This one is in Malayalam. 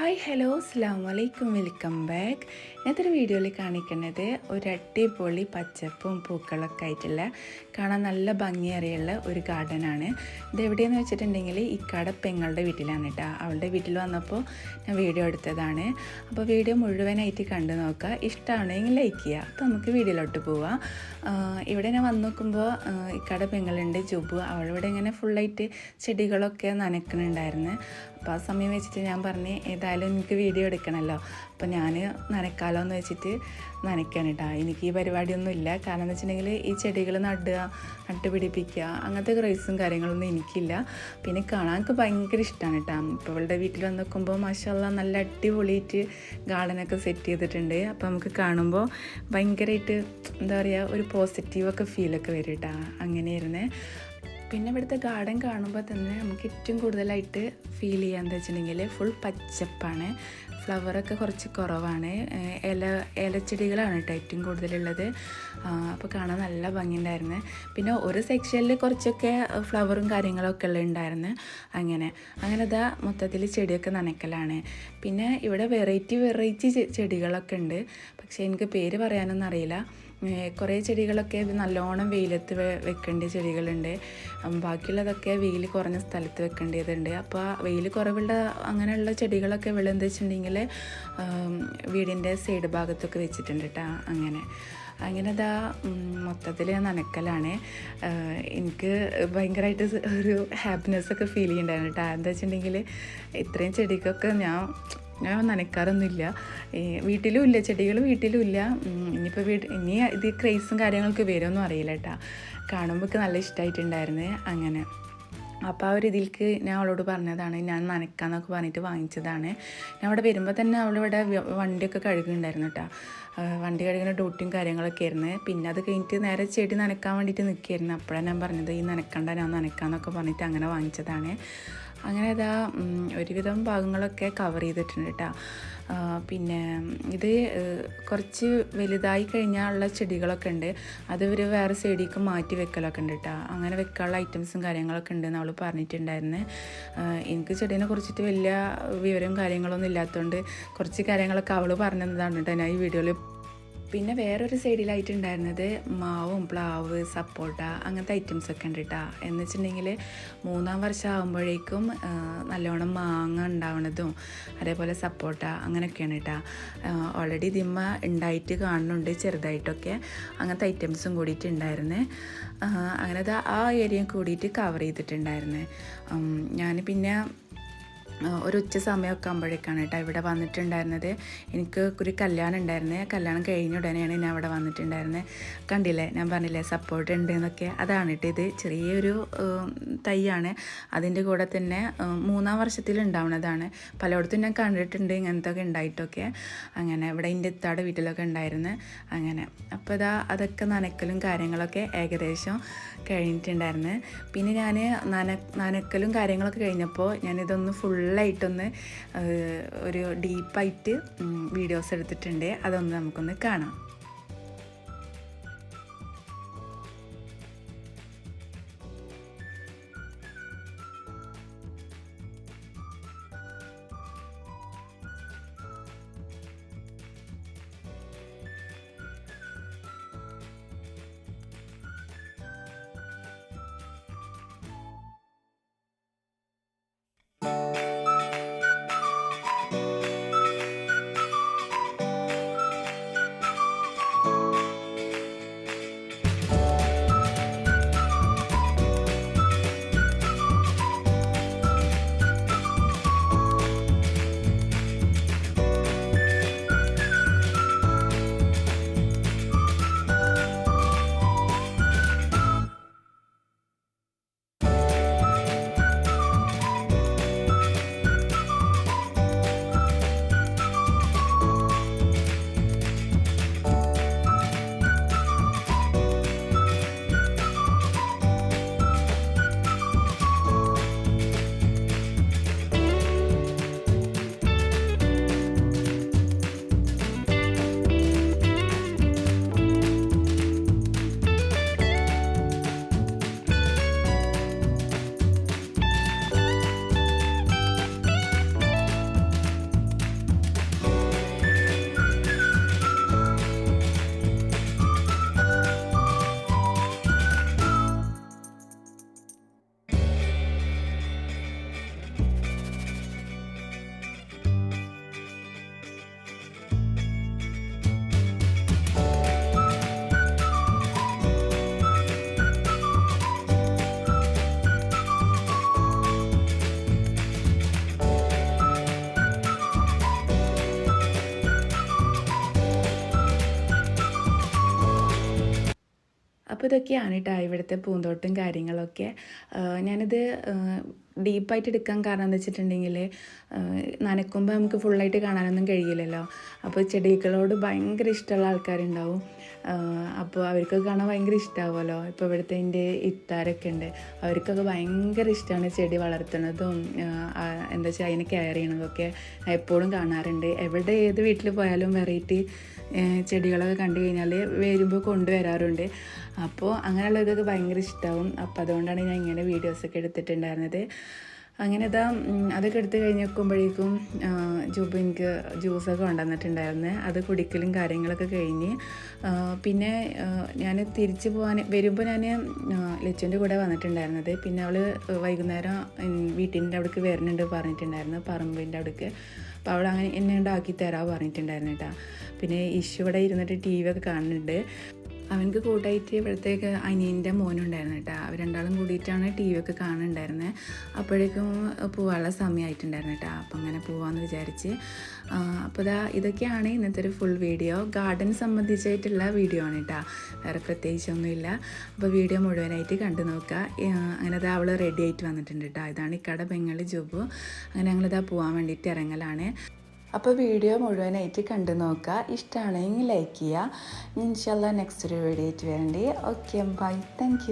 ഹായ് ഹലോ അസ്സാം വലൈക്കും വെൽക്കം ബാക്ക് ഇന്നത്തെ വീഡിയോയിൽ കാണിക്കുന്നത് ഒരു അടിപൊളി പച്ചപ്പും പൂക്കളൊക്കെ ആയിട്ടുള്ള കാണാൻ നല്ല ഭംഗിയേറിയുള്ള ഒരു ഗാർഡനാണ് ഇത് എവിടെയെന്ന് വെച്ചിട്ടുണ്ടെങ്കിൽ ഇക്കാട പെങ്ങളുടെ വീട്ടിലാണ് കേട്ടോ അവളുടെ വീട്ടിൽ വന്നപ്പോൾ ഞാൻ വീഡിയോ എടുത്തതാണ്. അപ്പോൾ വീഡിയോ മുഴുവനായിട്ട് കണ്ടു നോക്കുക ഇഷ്ടമാണെങ്കിൽ ലൈക്ക് ചെയ്യുക അപ്പോൾ നമുക്ക് വീഡിയോയിലോട്ട് പോവാം. ഇവിടെ ഞാൻ വന്നു നോക്കുമ്പോൾ ഇക്കാടെ പെങ്ങളുണ്ട് ജുബു അവളിവിടെ ഇങ്ങനെ ഫുള്ളായിട്ട് ചെടികളൊക്കെ നനക്കുന്നുണ്ടായിരുന്നു അപ്പോൾ ആ സമയം വെച്ചിട്ട് ഞാൻ പറഞ്ഞ് ഏതായാലും എനിക്ക് വീഡിയോ എടുക്കണമല്ലോ അപ്പോൾ ഞാൻ നനക്കാലോ എന്ന് വെച്ചിട്ട് നനയ്ക്കാൻ കേട്ടോ എനിക്ക് ഈ പരിപാടിയൊന്നും ഇല്ല. കാരണം എന്ന് വെച്ചിട്ടുണ്ടെങ്കിൽ ഈ ചെടികൾ നടുക നട്ടുപിടിപ്പിക്കുക അങ്ങനത്തെ ക്രൈസും കാര്യങ്ങളൊന്നും എനിക്കില്ല. പിന്നെ കാണാൻ എനിക്ക് ഭയങ്കര ഇഷ്ടമാണ് കേട്ടോ ഇപ്പോൾ ഇവളുടെ വീട്ടിൽ വന്ന് നോക്കുമ്പോൾ മാഷല്ല നല്ല അടിപൊളിയായിട്ട് ഗാർഡനൊക്കെ സെറ്റ് ചെയ്തിട്ടുണ്ട്. അപ്പോൾ നമുക്ക് കാണുമ്പോൾ ഭയങ്കരമായിട്ട് എന്താ പറയുക ഒരു പോസിറ്റീവൊക്കെ ഫീലൊക്കെ വരും കേട്ടോ അങ്ങനെയായിരുന്നേ. പിന്നെ ഇവിടുത്തെ ഗാർഡൻ കാണുമ്പോൾ തന്നെ നമുക്ക് ഏറ്റവും കൂടുതലായിട്ട് ഫീൽ ചെയ്യാന്ന് വെച്ചിട്ടുണ്ടെങ്കിൽ ഫുൾ പച്ചപ്പാണ്. ഫ്ലവറൊക്കെ കുറച്ച് കുറവാണ്. ഇല ഇലച്ചെടികളാണ് കേട്ടോ ഏറ്റവും കൂടുതലുള്ളത്. അപ്പോൾ കാണാൻ നല്ല ഭംഗിയുണ്ടായിരുന്നു. പിന്നെ ഒരു സെക്ഷനിൽ കുറച്ചൊക്കെ ഫ്ലവറും കാര്യങ്ങളൊക്കെ ഉള്ള ഉണ്ടായിരുന്നു അങ്ങനെ അങ്ങനെ അതാ മൊത്തത്തിൽ ചെടിയൊക്കെ നനയ്ക്കലാണ്. പിന്നെ ഇവിടെ വെറൈറ്റി വെറൈറ്റി ചെടികളൊക്കെ ഉണ്ട്. പക്ഷേ എനിക്ക് പേര് പറയാനൊന്നും അറിയില്ല. കുറേ ചെടികളൊക്കെ നല്ലോണം വെയിലത്ത് വെക്കേണ്ട ചെടികളുണ്ട്. ബാക്കിയുള്ളതൊക്കെ വെയിൽ കുറഞ്ഞ സ്ഥലത്ത് വെക്കേണ്ടതുണ്ട്. അപ്പോൾ വെയിൽ കുറവുള്ള അങ്ങനെയുള്ള ചെടികളൊക്കെ ഇവിടെ എന്താ വെച്ചിട്ടുണ്ടെങ്കിൽ വീടിന്റെ സൈഡ് ഭാഗത്തൊക്കെ വെച്ചിട്ടുണ്ട് കേട്ടോ അങ്ങനെ. അങ്ങനെ അതാ മൊത്തത്തിൽ നനക്കലാണ്. എനിക്ക് ഭയങ്കരമായിട്ട് ഒരു ഹാപ്പിനെസ് ഒക്കെ ഫീൽ ചെയ്യുന്നുണ്ടായിരുന്നു കേട്ടോ. എന്താ വെച്ചിട്ടുണ്ടെങ്കിൽ ഇത്രയും ചെടിക്കൊക്കെ ഞാൻ ഞാൻ നനയ്ക്കാറൊന്നുമില്ല വീട്ടിലും ഇല്ല ചെടികൾ വീട്ടിലും ഇല്ല. ഇനിയിപ്പോൾ വീട് ഇനി ഇത് ക്രൈസും കാര്യങ്ങളൊക്കെ വരുമെന്നും അറിയില്ല കേട്ടോ. കാണുമ്പോൾ നല്ല ഇഷ്ടമായിട്ടുണ്ടായിരുന്നു അങ്ങനെ. അപ്പോൾ ആ ഒരു ഇതിലേക്ക് ഞാൻ അവളോട് പറഞ്ഞതാണ് ഞാൻ നനക്കാന്നൊക്കെ പറഞ്ഞിട്ട് വാങ്ങിച്ചതാണ്. ഞാൻ അവിടെ വരുമ്പോൾ തന്നെ അവളിവിടെ വണ്ടിയൊക്കെ കഴുകുന്നുണ്ടായിരുന്നു കേട്ടോ വണ്ടി കഴുകുന്ന ഡ്യൂട്ടിയും കാര്യങ്ങളൊക്കെ ആയിരുന്നു. പിന്നെ അത് കഴിഞ്ഞിട്ട് നേരെ ചെടി നനക്കാൻ വേണ്ടിയിട്ട് നിൽക്കുകയായിരുന്നു അപ്പോഴാണ് ഞാൻ പറഞ്ഞത് ഈ നനക്കണ്ട ഞാൻ നനക്കാന്നൊക്കെ പറഞ്ഞിട്ട് അങ്ങനെ വാങ്ങിച്ചതാണ്. അങ്ങനെ ഇതാ ഒരുവിധം ഭാഗങ്ങളൊക്കെ കവർ ചെയ്തിട്ടുണ്ട് കേട്ടോ പിന്നെ ഇത് കുറച്ച് വലുതായി കഴിഞ്ഞാലുള്ള ചെടികളൊക്കെ ഉണ്ട്. അത് ഇവർ വേറെ സൈഡിലേക്ക് മാറ്റി വെക്കലൊക്കെ ഉണ്ട് കേട്ടോ അങ്ങനെ വെക്കാനുള്ള ഐറ്റംസും കാര്യങ്ങളൊക്കെ ഉണ്ട് അവൾ പറഞ്ഞിട്ടുണ്ടായിരുന്നു. എനിക്ക് ചെടീനെ കുറിച്ചിട്ട് വലിയ വിവരവും കാര്യങ്ങളൊന്നും ഇല്ലാത്തതുകൊണ്ട് കുറച്ച് കാര്യങ്ങളൊക്കെ അവൾ പറഞ്ഞതാണ് കേട്ടോ ഞാൻ ഈ വീഡിയോയിൽ പിന്നെ വേറൊരു സൈഡിലായിട്ട് ഉണ്ടായിരുന്നത് മാവും പ്ലാവ് സപ്പോട്ട അങ്ങനത്തെ ഐറ്റംസ് ഒക്കെ ഉണ്ട് കേട്ടോ എന്ന് വെച്ചിട്ടുണ്ടെങ്കിൽ മൂന്നാം വർഷം ആകുമ്പോഴേക്കും നല്ലോണം മാങ്ങ ഉണ്ടാവണതും അതേപോലെ സപ്പോട്ട അങ്ങനെയൊക്കെയാണ് കേട്ടോ ഓൾറെഡി ഇതിമ്മ ഉണ്ടായിട്ട് കാണുന്നുണ്ട് ചെറുതായിട്ടൊക്കെ. അങ്ങനത്തെ ഐറ്റംസും കൂടിയിട്ട് ഉണ്ടായിരുന്നേ. അങ്ങനെ ആ ഏരിയ കൂടിയിട്ട് കവർ ചെയ്തിട്ടുണ്ടായിരുന്നേ. ഞാൻ പിന്നെ ഒരു ഉച്ച സമയമൊക്കെ ആകുമ്പോഴേക്കാണ് കേട്ടോ ഇവിടെ വന്നിട്ടുണ്ടായിരുന്നത്. എനിക്ക് ഒരു കല്യാണം ഉണ്ടായിരുന്നേ. കല്യാണം കഴിഞ്ഞ ഉടനെയാണ് ഞാൻ അവിടെ വന്നിട്ടുണ്ടായിരുന്നത്. കണ്ടില്ലേ? ഞാൻ പറഞ്ഞില്ലേ സപ്പോർട്ട് ഉണ്ട് എന്നൊക്കെ. അതാണ് കേട്ടോ ഇത്. ചെറിയൊരു തൈയാണ്. അതിന്റെ കൂടെ തന്നെ മൂന്നാം വർഷത്തിൽ ഉണ്ടാവുന്നതാണ്. പലയിടത്തും ഞാൻ കണ്ടിട്ടുണ്ട് ഇങ്ങനത്തെ ഒക്കെ ഉണ്ടായിട്ടൊക്കെ. അങ്ങനെ ഇവിടെ എന്റെ ഇത്താടെ വീട്ടിലൊക്കെ ഉണ്ടായിരുന്നു. അങ്ങനെ. അപ്പോൾ ഇതാ അതൊക്കെ നനക്കലും കാര്യങ്ങളൊക്കെ ഏകദേശം കഴിഞ്ഞിട്ടുണ്ടായിരുന്നു. പിന്നെ ഞാൻ നന നനക്കലും കാര്യങ്ങളൊക്കെ കഴിഞ്ഞപ്പോൾ ഞാനിതൊന്ന് ഫുള്ളായിട്ടൊന്ന് ഒരു ഡീപ്പായിട്ട് വീഡിയോസ് എടുത്തിട്ടുണ്ട്. അതൊന്ന് നമുക്കൊന്ന് കാണാം. അപ്പോൾ ഇതൊക്കെയാണ് കേട്ടോ ഇവിടുത്തെ പൂന്തോട്ടം കാര്യങ്ങളൊക്കെ. ഞാനിത് ഡീപ്പായിട്ട് എടുക്കാൻ കാരണം എന്ന് വെച്ചിട്ടുണ്ടെങ്കിൽ നനക്കുമ്പോൾ നമുക്ക് ഫുള്ളായിട്ട് കാണാനൊന്നും കഴിയില്ലല്ലോ. അപ്പോൾ ചെടികളോട് ഭയങ്കര ഇഷ്ടമുള്ള ആൾക്കാരുണ്ടാവും. അപ്പോൾ അവർക്കൊക്കെ കാണാൻ ഭയങ്കര ഇഷ്ടമാവുമല്ലോ ഇപ്പോൾ ഇവിടുത്തെ എന്റെ ഇത്താരൊക്കെ ഉണ്ട് അവർക്കൊക്കെ ഭയങ്കര ഇഷ്ടമാണ് ചെടി വളർത്തുന്നതും എന്താ വെച്ചാൽ അതിനെ കെയർ ചെയ്യണതൊക്കെ എപ്പോഴും കാണാറുണ്ട്. എവിടെ ഏത് വീട്ടിൽ പോയാലും വെറൈറ്റി ചെടികളൊക്കെ കണ്ടു കഴിഞ്ഞാൽ വരുമ്പോൾ കൊണ്ടുവരാറുണ്ട്. അപ്പോൾ അങ്ങനെയുള്ളവർക്കൊക്കെ ഭയങ്കര ഇഷ്ടമാവും അപ്പോൾ അതുകൊണ്ടാണ് ഞാൻ ഇങ്ങനെ വീഡിയോസൊക്കെ എടുത്തിട്ടുണ്ടായിരുന്നത്. അങ്ങനെ ഇതാ അതൊക്കെ എടുത്തു കഴിഞ്ഞ് വെക്കുമ്പോഴേക്കും ജൂബ് എനിക്ക് ജ്യൂസൊക്കെ കൊണ്ടുവന്നിട്ടുണ്ടായിരുന്നു. അത് കുടിക്കലും കാര്യങ്ങളൊക്കെ കഴിഞ്ഞ് പിന്നെ ഞാൻ തിരിച്ചു പോകാൻ വരുമ്പോൾ ഞാൻ ലച്ചുവിന്റെ കൂടെ വന്നിട്ടുണ്ടായിരുന്നത്. പിന്നെ അവൾ വൈകുന്നേരം വീട്ടിന്റെ അവിടേക്ക് വരുന്നുണ്ട് പറഞ്ഞിട്ടുണ്ടായിരുന്നു പറമ്പിന്റെ അവിടേക്ക്. അപ്പോൾ അവൾ അങ്ങനെ എന്നെ ഉണ്ടാക്കി തരാമോ പറഞ്ഞിട്ടുണ്ടായിരുന്നു കേട്ടോ. പിന്നെ ഇഷ്യൂ ഇവിടെ ഇരുന്നിട്ട് ടി വി ഒക്കെ കാണുന്നുണ്ട്. അവനക്ക് കൂട്ടായിട്ട് ഇവിടത്തേക്ക് അനിയന്റെ മോനുണ്ടായിരുന്നു കേട്ടോ. അവർ രണ്ടാളും കൂടിയിട്ടാണ് ടി വി ഒക്കെ കാണുന്നുണ്ടായിരുന്നത് അപ്പോഴേക്കും പോകാനുള്ള സമയമായിട്ടുണ്ടായിരുന്നു കേട്ടോ. അപ്പം അങ്ങനെ പോവാന്ന് വിചാരിച്ച് അപ്പോൾ ഇതാ ഇതൊക്കെയാണ് ഇന്നത്തെ ഒരു ഫുൾ വീഡിയോ ഗാർഡൻ സംബന്ധിച്ചായിട്ടുള്ള വീഡിയോ ആണ് കേട്ടോ. വേറെ പ്രത്യേകിച്ചൊന്നുമില്ല. അപ്പോൾ വീഡിയോ മുഴുവനായിട്ട് കണ്ടു നോക്കുക അങ്ങനെ ഇതാ അവൾ റെഡി ആയിട്ട് വന്നിട്ടുണ്ട് കേട്ടോ. ഇതാണ് ഇക്കട ബംഗാളി ജോബ്. അങ്ങനെ ഞങ്ങളിതാ പോകാൻ വേണ്ടിയിട്ട് ഇറങ്ങലാണ്. അപ്പോൾ വീഡിയോ മുഴുവനായിട്ട് കണ്ടു നോക്കുക. ഇഷ്ടമാണെങ്കിൽ ലൈക്ക് ചെയ്യുക. ഇൻഷല്ല നെക്സ്റ്റ് ഒരു വീഡിയോ ആയിട്ട് വരണ്ടേ. Okay bye thank